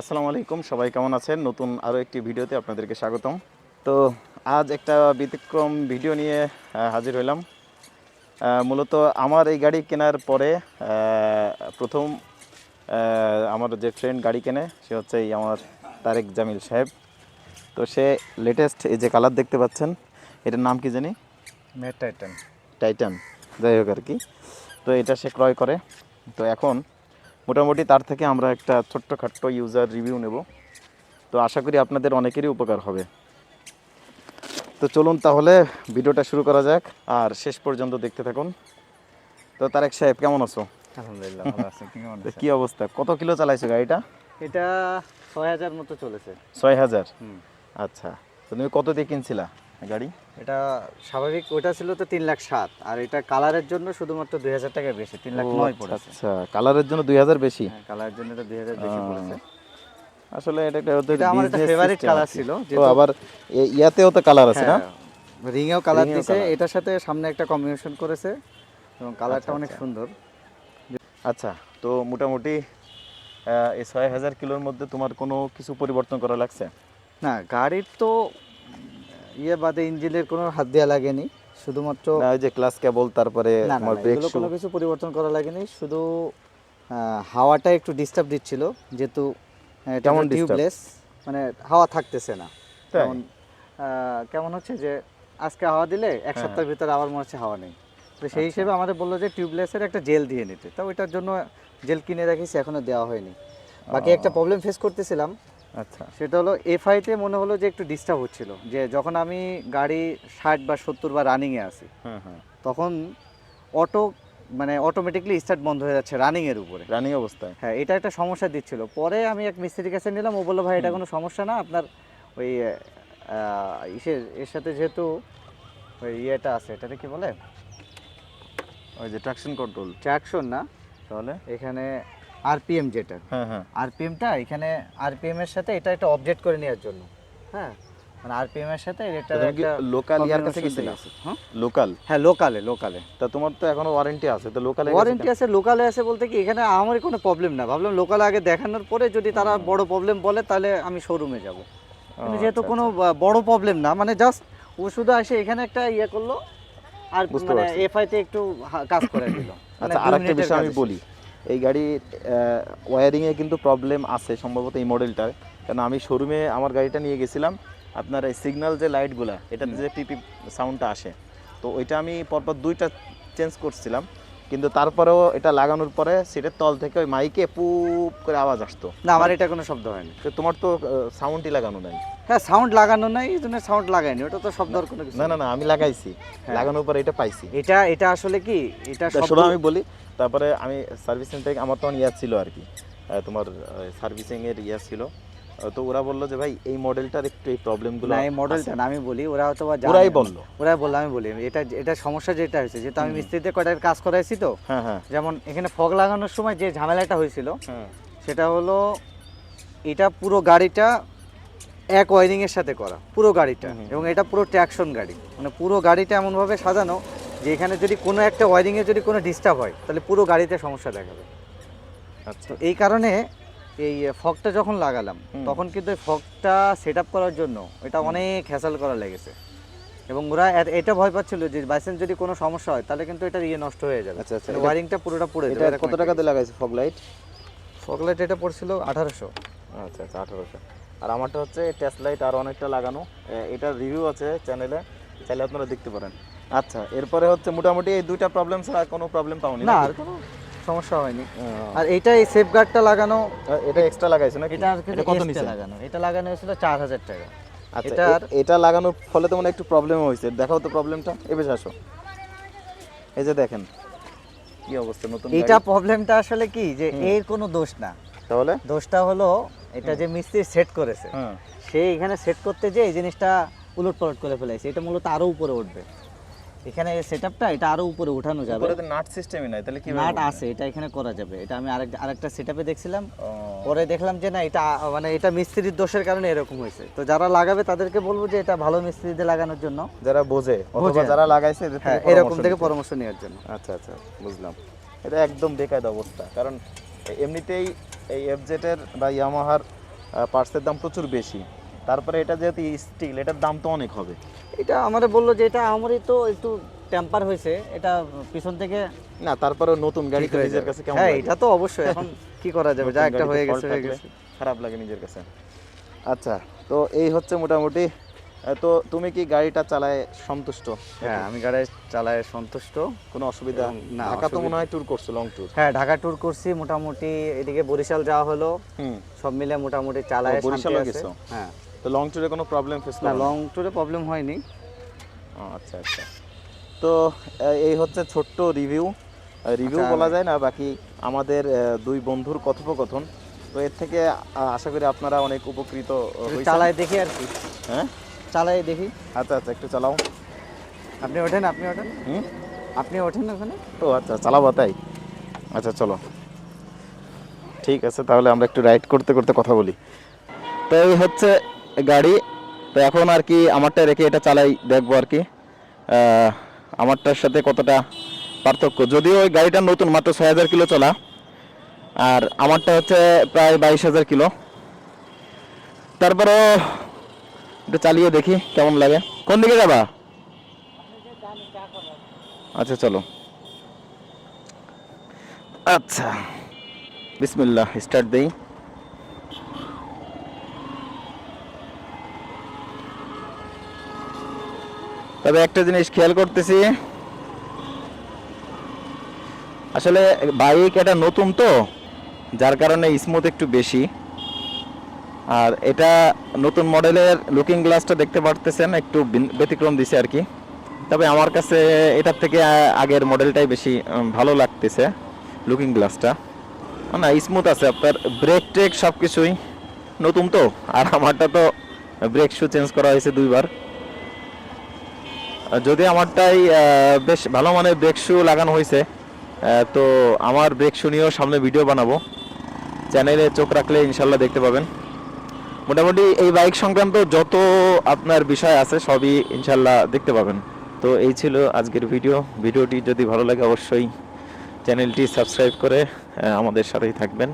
আসসালামু আলাইকুম সবাই কেমন আছেন? নতুন আরও একটি ভিডিওতে আপনাদেরকে স্বাগতম। তো আজ একটা ব্যতিক্রম ভিডিও নিয়ে হাজির হইলাম। মূলত আমার এই গাড়ি কেনার পরে প্রথম আমার যে ফ্রেন্ড গাড়ি কেনে সে হচ্ছে এই আমার তারেক জামিল সাহেব। তো সে লেটেস্ট এই যে কালার দেখতে পাচ্ছেন এটার নাম কি জানি? Mate Titan. টাইটান। যাই হোক আর কি। তো এটা সে ক্রয় করে। তো এখন মোটামুটি তার থেকে আমরা একটা ছোট্টখাট্ট ইউজার রিভিউ নেব। তো আশা করি আপনাদের অনেকেরই উপকার হবে। তো চলুন তাহলে ভিডিওটা শুরু করা যাক আর শেষ পর্যন্ত দেখতে থাকুন। তো তারেক সাহেব কেমন আছো? আলহামদুলিল্লাহ ভালো আছে। কেমন তো কি অবস্থা? কত কিলো চালাইছো গাড়িটা? এটা ছয় হাজার মতো চলেছে। ছয় হাজার? আচ্ছা তো তুমি কত দিয়ে কিনছিলা গাড়ি? এটা স্বাভাবিক ওটা ছিল তো তিন লাখ সাত আর এটা কালারের জন্য শুধুমাত্র দুই হাজার টাকা বেশি তিন লাখ নয় আচ্ছা, পড়েছে আচ্ছা কালারের জন্য দুই হাজার বেশি হ্যাঁ কালারের জন্য এটা দুই হাজার বেশি পড়েছে আসলে এটা একটা ওদের এটা আমার একটা business favorite system colour আর কি। ছিল, তো আবার ইয়াতেও তো কালার আছে না রিংয়েও কালার দিছে colour। এটার সাথে সামনে একটা কম্বিনেশন করেছে এবং কালারটা আচ্ছা, অনেক আচ্ছা। সুন্দর আচ্ছা তো মোটামুটি এই ছয় হাজার কিলোর মধ্যে তোমার কোনো কিছু পরিবর্তন করা লাগছে না গাড়ির তো ইয়ে বাদে ইঞ্জিনের কোনো হাত দেওয়া লাগেনি শুধুমাত্র ওই যে ক্লাস কেবল তারপরে ব্রেক কোনো কিছু পরিবর্তন করা লাগেনি শুধু হাওয়াটা একটু ডিস্টার্ব দিচ্ছিল যেহেতু কেমন টিউবলেস মানে হাওয়া থাকতেছে না? কেমন হচ্ছে যে আজকে হাওয়া দিলে এক হ্যাঁ, সপ্তাহের ভিতরে আবার মনে হচ্ছে হাওয়া নেই। তো সেই হিসেবে আমাদের বলল যে টিউবলেসের একটা জেল দিয়ে নিতে। তো ওইটার জন্য জেল কিনে রাখিছি এখনও দেওয়া হয়নি। বাকি একটা প্রবলেম ফেস করতেছিলাম আচ্ছা। সেটা হলো এফআইতে মনে হলো যে একটু ডিস্টার্ব হচ্ছিল যে যখন আমি গাড়ি ষাট বা সত্তর বা রানিংয়ে হ্যাঁ হ্যাঁ তখন অটো মানে অটোমেটিকলি স্টার্ট বন্ধ হয়ে যাচ্ছে রানিং এর উপরে। রানিং অবস্থায়। হ্যাঁ এটা একটা সমস্যা দিচ্ছিল। পরে আমি এক মিস্ত্রির কাছে নিলাম ও বলল ভাই এটা কোনো সমস্যা না আপনার ওই ইসের এর সাথে যেহেতু ওই ইয়েটা আছে এটাতে কি বলে? ওই যে ট্রাকশন কন্ট্রোল ট্র্যাকশন না তাহলে? এখানে আরপিএম যেটা। হ্যাঁ হ্যাঁ। আরপিএমটা এখানে আরপিএম এর সাথে এটা একটা অবজেক্ট করে নেওয়ার জন্য। হ্যাঁ? মানে আরপিএম এর সাথে এটা একটা লোকাল ইয়ার কাছে combination গেছিলা? হ্যাঁ? লোকাল হ্যাঁ লোকালে লোকালে তা তোমার তো এখনও ওয়ারেন্টি আছে তো লোকালে ওয়ারেন্টি আছে লোকালে আছে বলতে কি এখানে আমার কোনো প্রবলেম না। ভাবলাম লোকালে আগে দেখানোর পরে যদি তারা বড় প্রবলেম বলে তাহলে আমি শোরুমে যাব। কিন্তু যেহেতু আচ্ছা, কোনো বড় প্রবলেম না মানে জাস্ট ও শুধু আসে এখানে একটা ইয়ে করল আর মানে। এফআই তে একটু কাজ করে দিল। মানে আচ্ছা আরেকটা বিষয় আমি বলি। এই গাড়ির ওয়ারিংয়ে কিন্তু প্রবলেম আছে সম্ভবত এই মডেলটার কারণ আমি শোরুমে আমার গাড়িটা নিয়ে গেছিলাম আপনার এই সিগন্যাল যে লাইটগুলা এটাতে যে পিপি সাউন্ডটা আসে। তো ওইটা আমি পরপর দুইটা চেঞ্জ করছিলাম কিন্তু তারপরেও এটা লাগানোর পরে সিটের তল থেকে ওই মাইকে পুপ করে আওয়াজ আসতো। না আমার এটা কোনো শব্দ হয়নি। তো তোমার তো সাউন্ডই লাগানো নাই। হ্যাঁ সাউন্ড লাগানো নাই এই জন্য সাউন্ড লাগাইনি ওটা তো শব্দ কোনো কিছু না না না। আমি লাগাইছি। হ্যাঁ। লাগানোর পরে এটা পাইছি। এটা এটা আসলে কি? এটা শব্দ আমি বলি তারপরে আমি সার্ভিস সেন্টারে আমার তখন ইয়া ছিল আর কি তোমার সার্ভিসিং এর ইয়া ছিল। তো ওরা বলল যে ভাই এই মডেলটার একটু এই প্রবলেমগুলো না এই মডেলটা না আমি বলি ওরা হয়তো ওরাই। বলল। ওরাই বলল আমি বলি এটা এটা সমস্যা যেটা হয়েছে যেহেতু আমি মিস্ত্রিতে কয়টা কাজ করাইছি তো হ্যাঁ হ্যাঁ। যেমন এখানে ফগ লাগানোর সময় যে ঝামেলাটা হয়েছিল হ্যাঁ সেটা হলো এটা পুরো গাড়িটা এক ওয়ারিং এর সাথে করা পুরো গাড়িটা। এবং এটা পুরো ট্র্যাকশন গাড়ি। মানে পুরো গাড়িটা এমনভাবে সাজানো যে এখানে যদি কোনো একটা ওয়ারিংয়ে যদি কোনো ডিস্টার্ব হয় তাহলে পুরো গাড়িতে সমস্যা দেখাবে। আচ্ছা। তো এই কারণে এই ফগটা যখন লাগালাম তখন কিন্তু এই ফগটা সেট আপ করার জন্য এটা অনেক হ্যাসেল করা লেগেছে। এবং ওরা এটা ভয় পাচ্ছিল যে বাইসেন্স যদি কোনো সমস্যা হয় তাহলে কিন্তু এটা ইয়ে নষ্ট হয়ে যাবে। আচ্ছা, আচ্ছা, ওয়ারিংটা পুরোটা পুড়ে এটা যাবে কত টাকা দিয়ে লাগাইছে ফগ লাইট ফগ লাইট এটা পড়ছিল আঠারোশো। আচ্ছা আচ্ছা আঠারোশো। আর আমারটা হচ্ছে টেস্ট লাইট আর অনেকটা লাগানো। এটার রিভিউ আছে চ্যানেলে চাইলে আপনারা দেখতে পারেন। আচ্ছা এরপরে হচ্ছে মোটামুটি এই দুইটা প্রবলেম ছাড়া কোনো প্রবলেম পাওনি না আর কোনো সমস্যা হয়নি। আর এটা এই সেফ গার্ডটা লাগানো এটা এক্সট্রা লাগাইছে নাকি? এটা কত extra লাগানো। এটা লাগানো হয়েছিল চার হাজার টাকা। আচ্ছা এটা লাগানোর ফলে তো মানে একটু প্রবলেম হয়েছে। দেখাও তো প্রবলেমটা এবে আসো। এই যে দেখেন কি অবস্থা নতুন এটা প্রবলেমটা আসলে কি যে এর কোনো দোষ না। তাহলে? দোষটা হলো এটা যে মিস্ত্রি সেট করেছে। সে এখানে সেট করতে যে এই জিনিসটা উলট পালট করে ফেলেছে এটা মূলত আরও উপরে উঠবে। এখানে সেটআপটা এটা আরও উপরে উঠানো যাবে। উপরে তো নাট সিস্টেমই নাই তাহলে কি নাট আছে এটা এখানে করা যাবে। এটা আমি আরেক আরেকটা সেটআপে দেখছিলাম। পরে দেখলাম যে না এটা মানে এটা মিস্ত্রির দোষের কারণে এরকম হয়েছে। তো যারা লাগাবে তাদেরকে বলব যে এটা ভালো মিস্ত্রি দিয়ে লাগানোর জন্য। যারা বোঝে অথবা যারা লাগাইছে হ্যাঁ এরকম থেকে পরামর্শ নেওয়ার জন্য। আচ্ছা আচ্ছা বুঝলাম। এটা একদম বেকায়দা অবস্থা। কারণ এমনিতেই এই এফজেটের বা ইয়ামাহার পার্টসের দাম প্রচুর বেশি। তারপরে এটা যেহেতু স্টিল এটার দাম তো অনেক হবে। এটা আমাদের বলল যে এটা আমারই তো একটু টেম্পার হয়েছে এটা পিছন থেকে না তারপরে নতুন গাড়ি তো নিজের কাছে কেমন হ্যাঁ এটা তো অবশ্যই এখন কি করা যাবে? যা একটা হয়ে গেছে হয়ে গেছে। খারাপ লাগে নিজের কাছে। আচ্ছা তো এই হচ্ছে মোটামুটি তো তুমি কি গাড়িটা চালায় সন্তুষ্ট? হ্যাঁ আমি গাড়ি চালায় সন্তুষ্ট কোনো অসুবিধা না, ঢাকা তো মনে হয় ট্যুর করছ লং ট্যুর হ্যাঁ ঢাকা ট্যুর করছি মোটামুটি এদিকে বরিশাল যাওয়া হলো। হুম। সব মিলে মোটামুটি চালায় আছে। গেছো? হ্যাঁ। তো লং ট্যুরে কোনো প্রবলেম ফেস না লং ট্যুরে প্রবলেম হয়নি। আচ্ছা আচ্ছা। তো এই হচ্ছে ছোট্ট রিভিউ রিভিউ আচ্ছা, বলা যায় না বাকি আমাদের দুই বন্ধুর কথোপকথন। তো এর থেকে আশা করি আপনারা অনেক উপকৃত। চালায় দেখি আর কি। হ্যাঁ? চালায় দেখি। আচ্ছা আচ্ছা একটু চালাও। আপনি ওঠেন আপনি ওঠেন। হুম? আপনি ওঠেন ওখানে। ও আচ্ছা চালাবো তাই? আচ্ছা চলো। ঠিক আছে তাহলে আমরা একটু রাইড করতে করতে কথা বলি। তো এই হচ্ছে গাড়ি। তো এখন আর কি আমারটা রেখে এটা চালাই, দেখব আর কি। আমারটার সাথে কতটা পার্থক্য। যদিও ওই গাড়িটা নতুন, মাত্র ছয় হাজার কিলো চলা। আর আমারটা হচ্ছে প্রায় বাইশ হাজার কিলো। তারপরও একটু চালিয়ে দেখি কেমন লাগে। কোন দিকে যাবা? আচ্ছা চলো। আচ্ছা বিসমিল্লাহ স্টার্ট দেই। তবে একটা জিনিস খেয়াল করতেছি। আসলে বাইক এটা নতুন তো, যার কারণে স্মুথ একটু বেশি। আর এটা নতুন মডেলের লুকিং গ্লাসটা দেখতে পারতেছেন, একটু ব্যতিক্রম দিছে আর কি। তবে আমার কাছে এটার থেকে আগের মডেলটাই বেশি ভালো লাগতেছে লুকিং গ্লাসটা না স্মুথ আছে, আপনার ব্রেক ট্রেক সব কিছুই নতুন তো, আর আমারটা তো ব্রেক শু চেঞ্জ করা হয়েছে দুইবার। যদি আমারটাই বেশ ভালো মানের ব্রেক শু লাগানো হয়েছে তো আমার ব্রেক শু নিয়েও সামনে ভিডিও বানাবো। চ্যানেলে চোখ রাখলে ইনশাল্লাহ দেখতে পাবেন। মোটামুটি এই বাইক সংক্রান্ত যত আপনার বিষয় আছে, সবই ইনশাল্লাহ দেখতে পাবেন। তো এই ছিল আজকের ভিডিও ভিডিওটি যদি ভালো লাগে, অবশ্যই চ্যানেলটি সাবস্ক্রাইব করে আমাদের সাথেই থাকবেন।